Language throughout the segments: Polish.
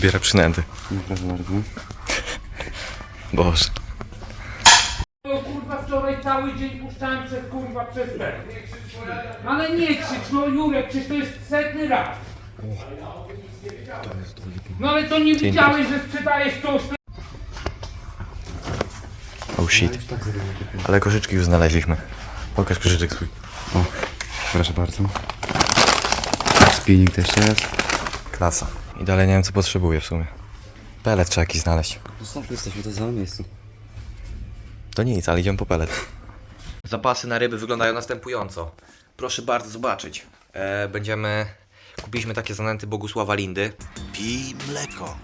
Wybiera przynęty. Proszę bardzo. Boże. No kurwa wczoraj cały dzień puszczałem przez kurwa przez ten. Ale nie krzycz, no Jurek, przecież to jest setny raz. No ale to nie widziałeś, że sprzedajesz tost. Oh shit. Ale koszyczki już znaleźliśmy. Pokaż koszyczek swój. O, proszę bardzo. Spinning też jest. Klasa. I dalej nie wiem co potrzebuję w sumie. Pelet trzeba jakiś znaleźć. No stąd jesteśmy, to samym miejscu. To nic, ale idziemy po pelet. Zapasy na ryby wyglądają następująco. Proszę bardzo zobaczyć. E, będziemy... Kupiliśmy takie zanęty Bogusława Lindy. Pij mleko.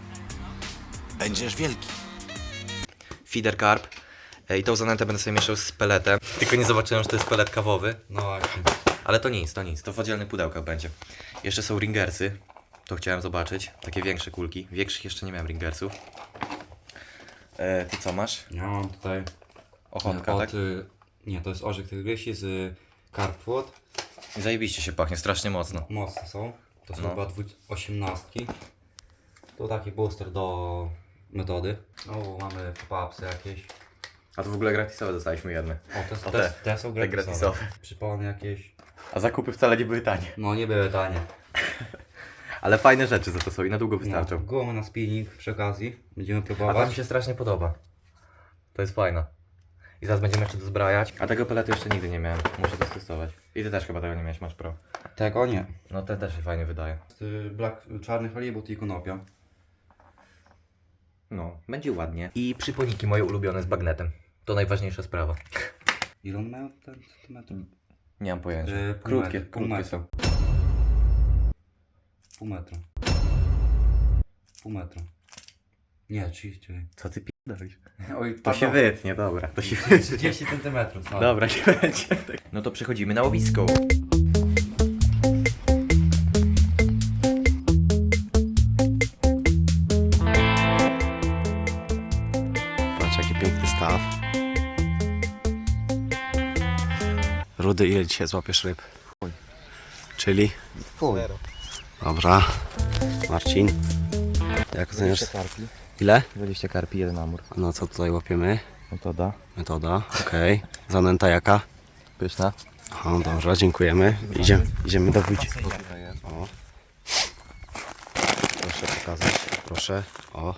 Będziesz wielki. Feeder carp. E, I tą zanętę będę sobie mieszał z peletem. Tylko nie zobaczyłem, że to jest pelet kawowy. No właśnie. Ale to nic, to nic. To w oddzielnych pudełkach będzie. Jeszcze są ringersy. To chciałem zobaczyć. Takie większe kulki. Większych jeszcze nie miałem ringersów. E, ty co masz? Ja mam tutaj Ochonka, od, tak? y, Nie, to jest orzech tygrysi z y, Carpwood. Zajebiście się pachnie, strasznie mocno. Mocne są. To są No. chyba dwu- osiemnastki. To taki booster do metody. O, mamy pop-upsy jakieś. A to w ogóle gratisowe dostaliśmy jedne. O, te, O, te, te. są gratisowe. gratisowe. Przypony jakieś. A zakupy wcale nie były tanie. No nie były tanie. Ale fajne rzeczy za to są i na długo No, wystarczą. na spinning przy okazji. Będziemy A ta mi próbować. się strasznie podoba. To jest fajna. I zaraz będziemy jeszcze dozbrajać. A tego peletu jeszcze nigdy nie miałem. Muszę to testować. I ty też chyba tego nie miałeś, masz pro. Tego nie. No te też się fajnie wydaje. Y, Black, czarny halibut i konopia. No, będzie ładnie. I przyponiki moje ulubione z bagnetem. To najważniejsza sprawa. Ile on miał ten centymetr? Nie mam pojęcia. Pół krótkie, pół są. Pół metra. Pół metra. Nie, 30. Co ty p***dolisz? Oj, To się wytnie, dobra. To się wytnie. 30 centymetrów. sorry. Dobra, nie będzie. No to przechodzimy na łowisko. Patrz jaki piękny staw. Rudy, ile dzisiaj złapiesz ryb? Czyli? Chuj. Dobra. Marcin, jak oceniasz? karpi. Ile? 20 karpi, jeden amur. No co tutaj łapiemy? Metoda. Metoda, okej. Zanęta jaka? Pyszna. O, dobra, dziękujemy. Idziemy, idziemy do wójci. O. Proszę pokazać, proszę. O.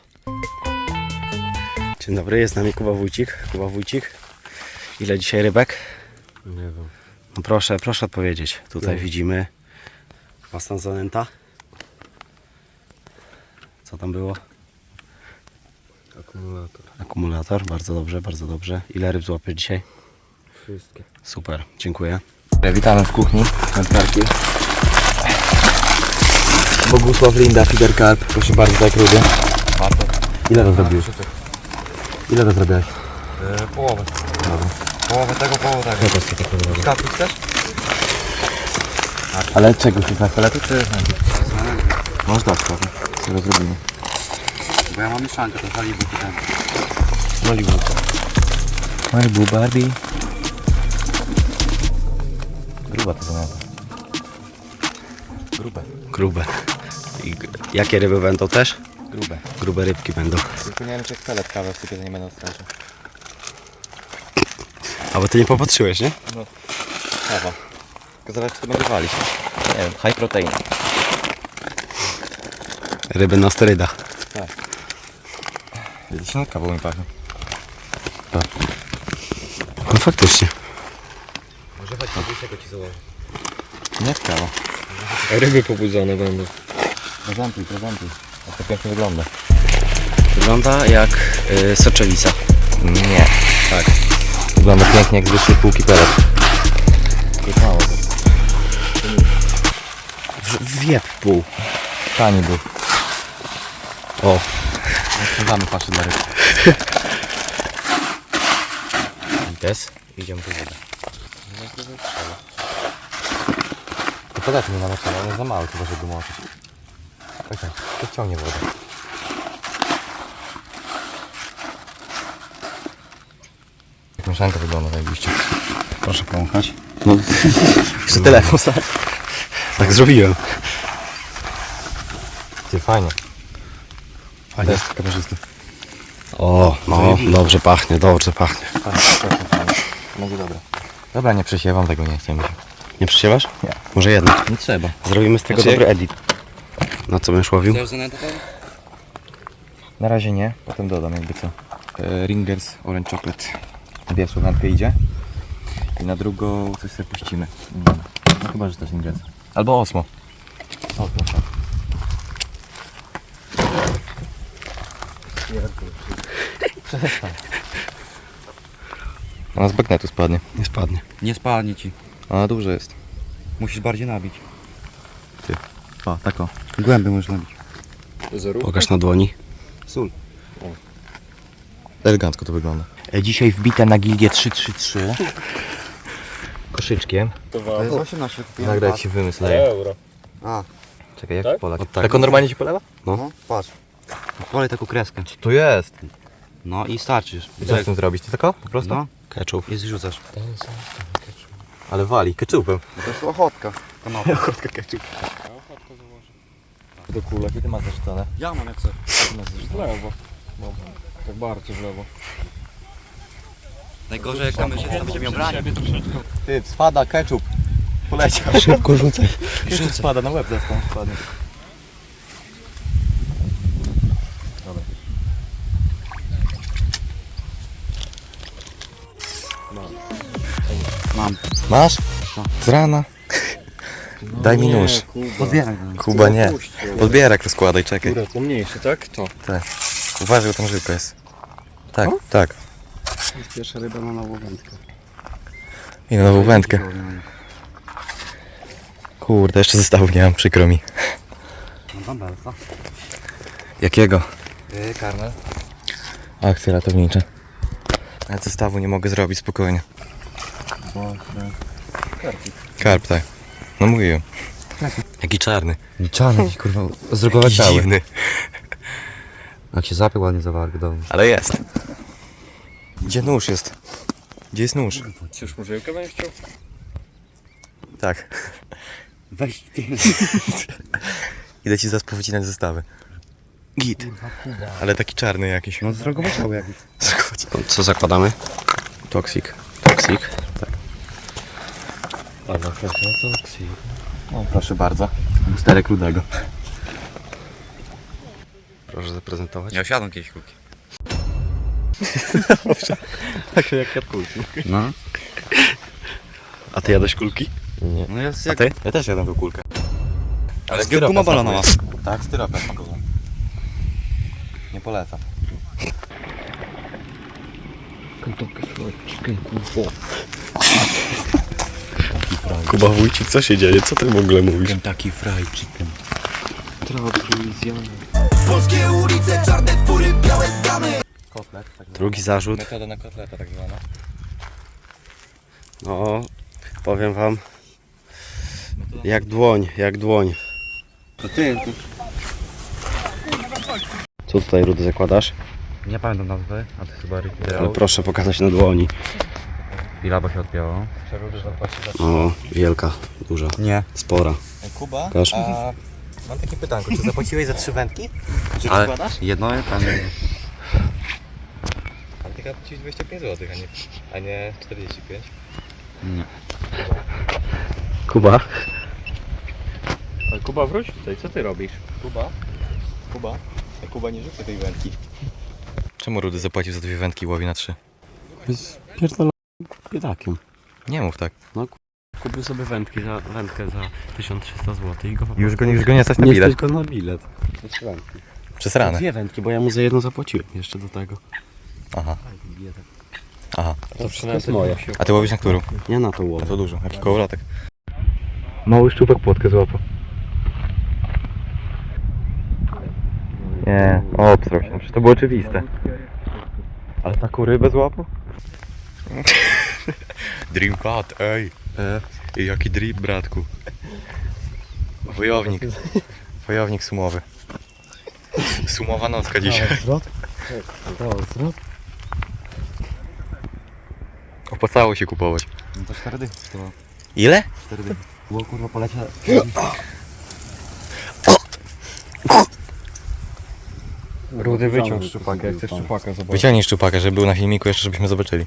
Dzień dobry, jest z nami Kuba Wójcik. Kuba Wójcik. Ile dzisiaj rybek? Nie wiem. No proszę, proszę odpowiedzieć. Tutaj widzimy własna zanęta. Co tam było? Akumulator. Akumulator, bardzo dobrze, bardzo dobrze. Ile ryb złapiesz dzisiaj? Wszystkie. Super, dziękuję. Witamy w kuchni. Wędkarki. Bogusław Linda, Fider Carp. Proszę bardzo, tak lubię. Ile to zrobiłeś? Ile to zrobiłeś? Yy, połowę. Połowę tego, połowę tego. Ja też chcę chcesz? Ale czego? Tych peletu czy Można skoro. Co zrobimy? Bo ja mam mieszankę, to halibut i ten. Malibu. Malibu Barbie. Gruba to zanęta. Grube. Grube. I g- jakie ryby będą też? Grube. Grube rybki będą. Tylko nie wiem czy pelet kawę w to nie będą stracić. A bo ty nie popatrzyłeś, nie? Kawa. Tylko zobacz co będzie walić. Nie wiem, high protein. Ryby na sterydach. Widzisz, no kawą mi pachnie. No faktycznie. Może chodź na dłuższego ci założę. Nie kawa. Ryby pobudzone będą. Prezentuj, prezentuj. Jak to pięknie wygląda. Wygląda jak y, soczewica. Nie. Tak. Wygląda pięknie jak z wyższej półki pelet. W, wiep pół. Tani był. O, Sprzedamy paszy dla ryb. des. Idziemy po wodę. To pelet nie namoczone, on jest za mały chyba, żeby moczyć. Oj tak, to ciągnie wodę. Jak mieszanka wygląda najbliżej. Proszę pomachać. Jeszcze telefon, tak? Tak zrobiłem. Ty, fajnie. Fajnie. O, no, dobrze pachnie, dobrze pachnie. Będzie dobra. Dobra, nie przesiewam tego, nie chcę mi się. Nie przysiewasz? Nie. Może jedno. Nie trzeba. Zrobimy z tego Znaczy- dobry edit. Na co będziesz łowił? Na razie nie, potem dodam jakby co. E, Ringers Orange Chocolate. Pierwszą wędkę idzie. I na drugą coś sobie puścimy. Mm. No chyba, że też Ringers. Albo Osmo. Osmo, tak. Przestań. Ona z bagnetu spadnie. Nie spadnie. Nie spadnie ci. A dużo jest. Musisz bardziej nabić. O, tak o. Głębiej możesz nabić. Pokaż na dłoni. Sól. Elegancko to wygląda. E, Dzisiaj wbite na gildię 333. Koszyczkiem. To jest 18. Nagrać ci wymysł. Euro. A, Czekaj, jak Tak? polać? O, tak. tak on normalnie ci polewa? no, patrz. Polej taką kreskę. To jest. No i starczysz. Co z tym zrobić? To tylko? Po prostu? No, Ketchup. i zrzucasz. Ale wali, keczupem. To jest ochotka. Kanapka. Kotka keczup. Do kulek i ty masz zarzucone. Ja mam jak chcę. W lewo. No, tak bardzo w lewo. Najgorzej jak kamerzysta będzie miał branie. Ty, spada keczup. Poleciał. Szybko rzucaj. Keczup spada na łeb zresztą spadnie. Mam. Masz? Z rana. Daj mi nóż. Podbieraj. Kuba nie. Podbierak rozkładaj, czekaj. Góra to mniejszy, tak? To. Uważaj, bo tam żyłka jest. Tak, tak. Pierwsza ryba na nową wędkę. I na nową wędkę. Kurde, jeszcze zestawów nie mam, przykro mi. Bambelsa. Jakiego? Yy, karmel. Akcje ratownicze. Ale zestawu nie mogę zrobić spokojnie. Karp, tak. No mówiłem. Jaki czarny. Czarny, kurwa, zrugować Jaki dziwny. Jak się zapił ładnie zawarł do Ale jest. Gdzie nóż jest? Gdzie jest nóż? Murzyłkę będziesz chciał? Tak. Weź ty. Idę ci zaraz powycinać zestawy. Git. Ale taki czarny jakiś. No zrugował jakiś. Co zakładamy? Toxic. Toksik. A na pewno to ksi. O, proszę bardzo. Lusterek rudego. Proszę zaprezentować. Ja osiadam kiedyś kulki. Tak jak jadkulki. No. A ty jadłeś kulki? No jest A jak... ty? Ja też jadam tą kulkę. Ale styropian guma balonowa. Tak, styropian smakował. Nie polecam. Kuba Wójcik, co się dzieje? Co ty w ogóle mówisz? Kentucky Fried Chicken. Polskie ulice, czarne fury, białe damy. Kotlet. Tak Drugi zarzut. Metoda na kotleta tak zwana. No, powiem wam. Jak dłoń, jak dłoń. To ty, ty. Co tutaj Rudy zakładasz? Nie pamiętam nazwy, a ty chyba Ale proszę pokazać na dłoni. Chwila, bo się odpięło. O, wielka, duża, Nie. spora. Kuba, Pokaż. a mam takie pytanko, czy zapłaciłeś za trzy wędki? Czy Ale rozkładasz? jedno tam Ty płaciłeś 25 zł, a nie, a nie 45. Nie. Kuba? Ale Kuba wróć tutaj, co ty robisz? Kuba? Kuba? Ja Kuba nie rzucę tej wędki. Czemu Rudy zapłacił za dwie wędki i łowi na trzy? Jest pierdolonym biedakiem. Nie mów tak. Kupił sobie wędki za, wędkę za 1300 zł i go Już go, już go nie stać na nie bilet. stać go na bilet. Przez ranę. Dwie wędki, bo ja mu za jedną zapłaciłem jeszcze do tego. Aha. Aha. To jest moje. A ty łowisz na którą? Nie na to A łowię. to dużo. Jaki kołowrotek. Mały szczupek płotkę złapał. Nie, obstrał się. Przecież to było oczywiste. Ale taką rybę złapał? Dream cut, ej. I jaki drip, bratku. Wojownik. Wojownik sumowy. Sumowa nocka dzisiaj. Opłacało się kupować. No to cztery dychy. To Ile? cztery dychy. Było kurwa poleciał. Rudy, wyciąg szczupaka, jak chcesz szczupaka zobaczyć. Wyciągnij szczupaka, żeby był na filmiku jeszcze, żebyśmy zobaczyli.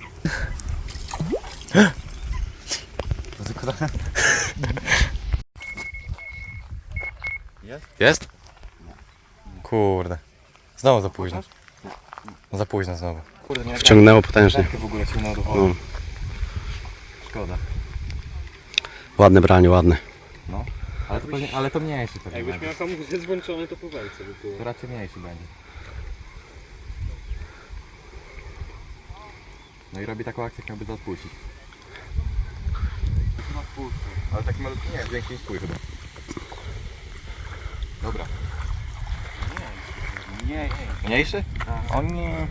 Jest? Jest? Kurde. Znowu za późno. Za późno znowu. Wciągnęło potężnie. w ogóle No. Szkoda. Ładne branie, ładne. No. Ale to, pewnie, ale to mniejszy pewnie Jakbyś będzie. miał hamulec włączony, to po walce by było. To raczej mniejszy będzie. No i robi taką akcję, jakby to odpuścić. Chyba wpuszczę. Ale taki malutki nie jest, większy niż twój chyba. Dobra. Nie, nie. Mniejszy? O nie.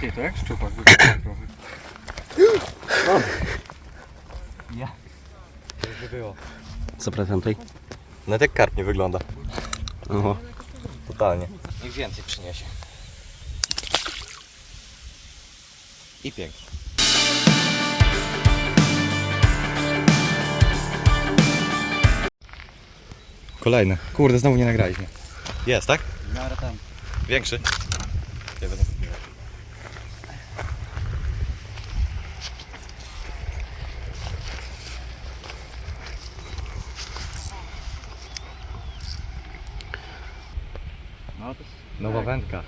Ty, to jak szczupak wygląda trochę. Ja. Żeby było. Zaprezentuj. No jak karp nie wygląda. Oho. Totalnie. Niech więcej przyniesie. I pięknie. Kolejny. Kurde, znowu nie nagraliśmy. Jest, tak? miarę ten. Większy. Ja będę. No. Nowa wędka.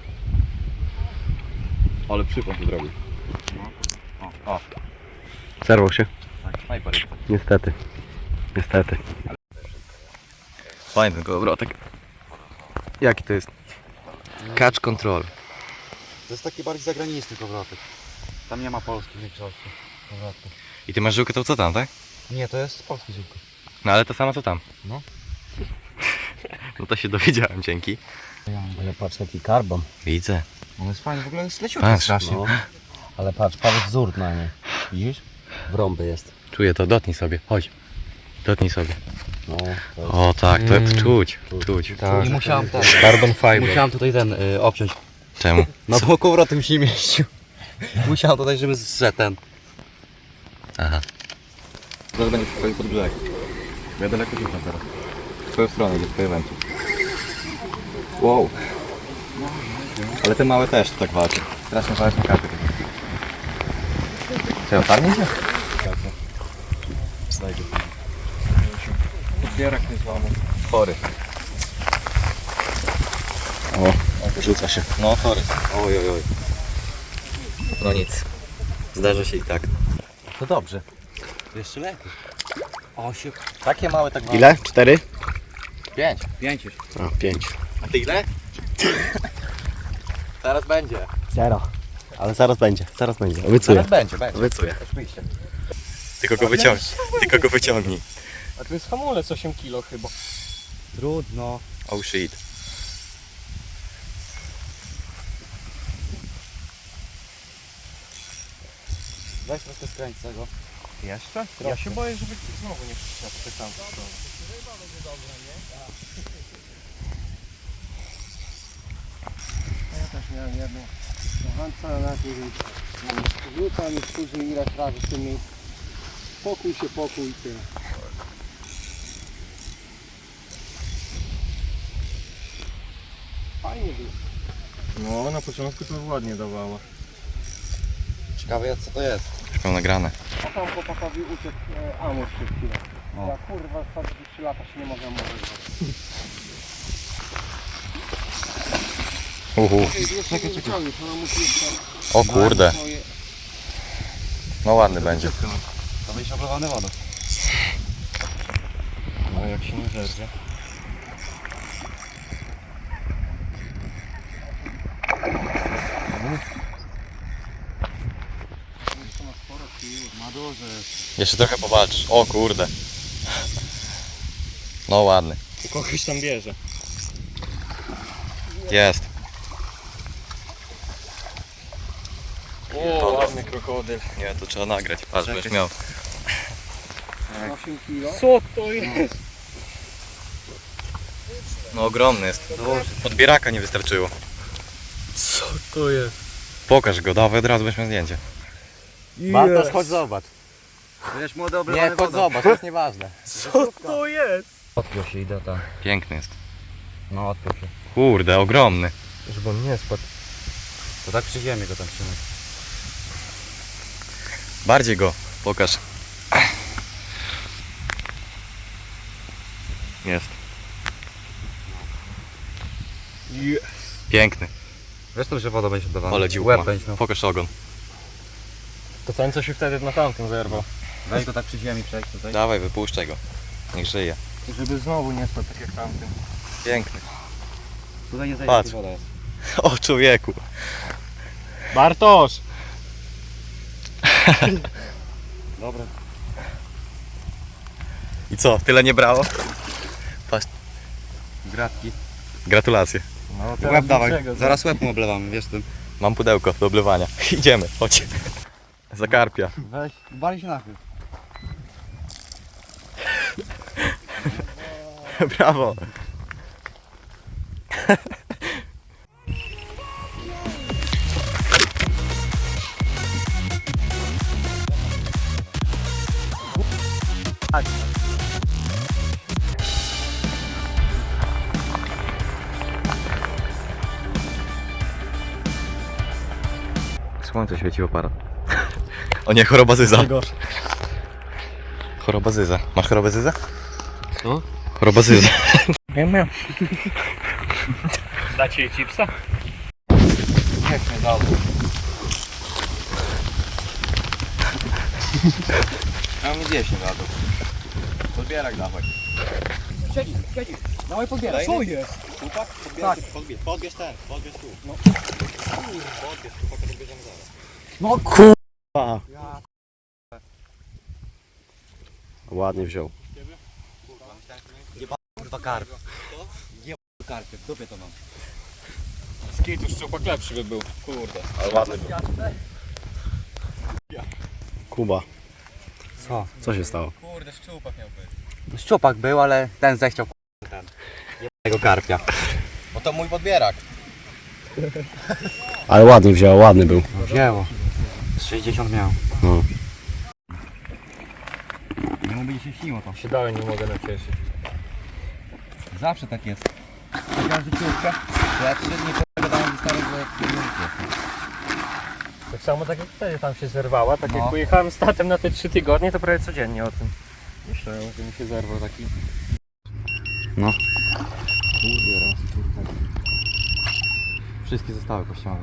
Ale przypon tu zrobił. O, o, Zerwał się. tak, snajper. jest. Niestety. Niestety. Fajny ten kołowrotek. Jaki to jest? Catch control. To jest taki bardziej zagraniczny powrotek. Tam nie ma polskich większości. I ty masz żyłkę to co tam, tak? Nie, to jest polski ziółko. No ale to samo co tam. No. No to się dowiedziałem, dzięki. Ale patrz jaki karbon. Widzę. On jest fajny, w ogóle jest leciutki Patrz, strasznie. No. Ale patrz, patrz wzór na nie. Widzisz? W rąby jest. Czuję to, dotnij sobie, chodź. Dotnij sobie. No, to jest O tak, to jest czuć, czuć. I musiałem ten, Carbon fiber. musiałem tutaj ten y, obciąć. Czemu? No bo kołowrotem się nie mieścił. musiałem tutaj, żeby zszedł ten. Aha. Teraz będzie pod brzeg. Ja daleko rzucam teraz. W twoją stronę, gdzie twoje węty. Wow. Ale te małe też tak walczą. Strasznie ważne karty. Czy on tam idzie? Daj go. Podbierak nie złamał. Chory. O, rzuca się. No chory. Oj, oj, oj. No nic. Zdarza się i tak. To dobrze. Jeszcze lepiej. Osiem. Takie małe tak Ile? Cztery? Pięć. Pięć już. A, pięć. A ty ile? Zaraz będzie. Zero. Ale zaraz będzie, zaraz będzie. Obiecuję. Zaraz będzie, będzie. Obiecuję. Oczywiście. Tylko go wyciągnij. Tylko go wyciągnij. A to jest hamulec 8 kg chyba. Trudno. Oh shit. Weź troszkę skręć z tego. Jeszcze? Ja się boję, żeby znowu nie przyszedł w tamtą stronę. Ja też miałem jedną kochanca, na którym rzucam i później ileś razy w tym miejscu. Pokój się, pokój tyle. Fajnie było. No, na początku to ładnie dawała. Ciekawe jest co to jest. Już mam nagrane. A tam chłopakowi uciekł e, Amos przez chwilę. O. Ja kurwa, fakt, że 3 lata się nie mogłem mówić. Uhu. Czekaj, czekaj, czekaj. Ona musi jeszcze O kurde. swoje... No ładny będzie. To będzie oblewany wodą. No jak się nie zerwie. Ma duży. Jeszcze trochę powalczysz. O kurde. No ładny. U kogoś tam bierze. Jest. O, ładny krokodyl. Nie, to trzeba nagrać. Patrz, będziesz miał. 8 kilo. Co to jest? No ogromny jest. Podbieraka nie wystarczyło. Co to jest? Pokaż go, dawaj od razu weźmy zdjęcie. Bartosz, chodź zobacz. Będziesz młody oblewany Nie, chodź wodą. zobacz, to jest nieważne. Co to jest? Odpiął się idę tam. Piękny jest. No odpiął się. Kurde, ogromny. Żeby on nie spadł. To tak przy ziemi go tam trzymaj. Bardziej go pokaż. Jest. Piękny. Zresztą, że woda będzie dodawana. Ale dziób Łeb będzie miał. Pokaż ogon. To ten co się wtedy na tamtym zerwał. Weź go tak przy ziemi przejść tutaj. Dawaj, wypuszczaj go. Niech żyje. Żeby znowu nie spadł tak jak tamtym. Piękny. Tutaj nie Patrz. tu woda jest. O człowieku. Bartosz! Dobra. I co, tyle nie brało? Gratki. Gratulacje. No, Łeb dawaj. niczego, Zaraz łeb mu oblewamy, wiesz tym. Mam pudełko do oblewania. Idziemy, chodź. Zakarpia. Weź, bali się nachyl. Brawo. Słońce świeci w aparat. O nie, choroba zyza. Choroba zyza. Masz chorobę zyza? Co? Choroba zyza. Wiem, wiem. Dacie jej chipsa? Niech mnie dał. Ja mi 10 dadzą. Podbierak dawaj. Siedzi, siedzi. Dawaj podbieraj. Co jest? Chłopak? Tak. Podbierz, podbierz ten, podbierz tu. No. Podbierz, chłopaka podbierzemy zaraz. No kurwa. Ładnie wziął. Kurwa karp. Nie karpie, w dupie to mam. Skitu szczupak lepszy by był. Kurde. Ale ładny był. Kuba, Co? co się stało? Kurde, szczupak miał być. No Szczupak był, ale ten zechciał k***a, ten. Jego karpia. Bo to mój podbierak. Ale ładnie wziął, ładny był. Wzięło. Z 60 miał. No. Nie mu będzie się śniło to. Się dalej nie mogę nacieszyć. Zawsze tak jest. Życiówkę, to ja 3 dni po gadałem ze starym, Tak samo tak jak wtedy tam się zerwała, tak No. jak pojechałem z tatem na te trzy tygodnie, to prawie codziennie o tym myślałem, że mi się zerwał taki. No. Kurde, raz, kurde. Wszystkie zostały kościoły.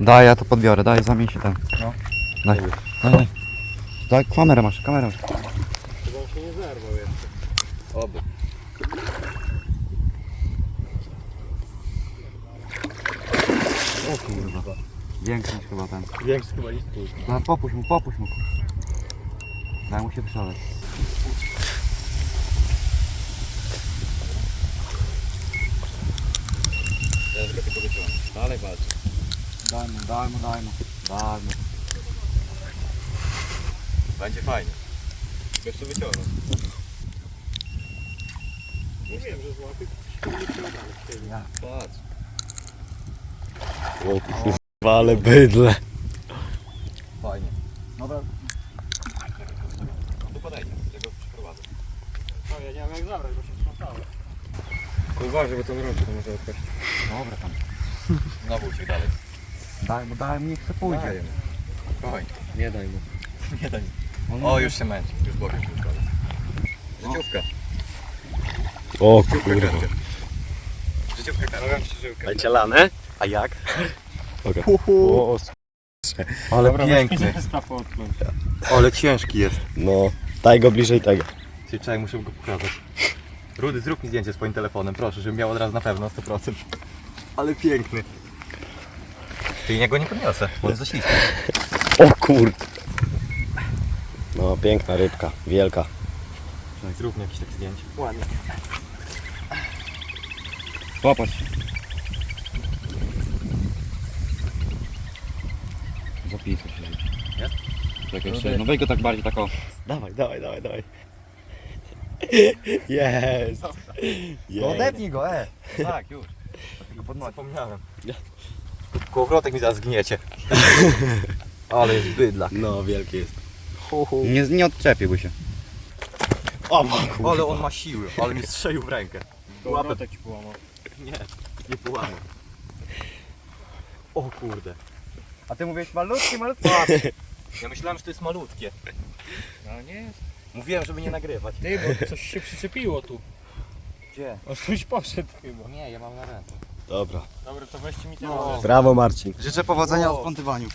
Daj, ja to podbiorę, daj, zamień się ten. No. Daj, daj, daj. Daj, kamerę masz, kamerę masz. Chyba on się nie zerwał jeszcze. Oby. O kurwa. Większy niż chyba ten. Większy chyba niż tu. No, popuść mu, popuść mu. Daj mu się wyszaleć. Teraz go tylko wyciąłem. Dalej walczy. Daj mu, daj mu, daj mu. Daj mu. Będzie fajnie. Jeszcze wyciągnę. Mówiłem, że złapy Patrz. O kurwa, ale bydle. Fajnie. Dobra. Tu podejdzie, tego przeprowadzę. No ja nie wiem jak zabrać, bo się sprzątało. Uważaj, bo ten rączek może odpaść. Dobra tam. Znowu uciekł dalej. Daj mu, daj mu, niech se pójdzie. Mu. Spokojnie. Nie daj mu. Nie daj. O, już się męczy. Już bokiem się układa. Życiówka. O Życiówka kurwa. Życiówka karpia. Będzie lane? A jak? Okay. O, Ale Dobra, piękny. Staw odkląć. Ale ciężki jest. No, daj go bliżej tego. Czyli czekaj, muszę go pokazać. Rudy, zrób mi zdjęcie swoim telefonem, proszę, żebym miał od razu na pewno 100%. Ale piękny. Czyli niego nie podniosę, bo jest za śliski. O kurde. No, piękna rybka, wielka. Czekaj, zrób mi jakieś takie zdjęcie. Ładnie. Popatrz. Zapisuj się. Jest? Czekaj jeszcze, no weź go tak bardziej tak o. Dawaj, dawaj, dawaj, dawaj. Jest. No odepnij go, e! Tak, już. Zapomniałem. Kołowrotek mi zaraz zgniecie. Ale jest bydlak. No, wielki jest. Nie, nie odczepiłby się. O, kurwa. Ale on ma siły, ale mi strzelił w rękę. Łapę tak ci połamał. Nie, nie połamał. O kurde. A ty mówisz malutki, malutki. Ja myślałem, że to jest malutkie. No nie, Mówiłem, żeby nie nagrywać. ty, bo coś się przyczepiło tu. Gdzie? O, coś poszedł chyba. Nie, ja mam na ręce. Dobra. Dobra, to weźcie mi ten No. Brawo Marcin. Życzę powodzenia w odplątywaniu.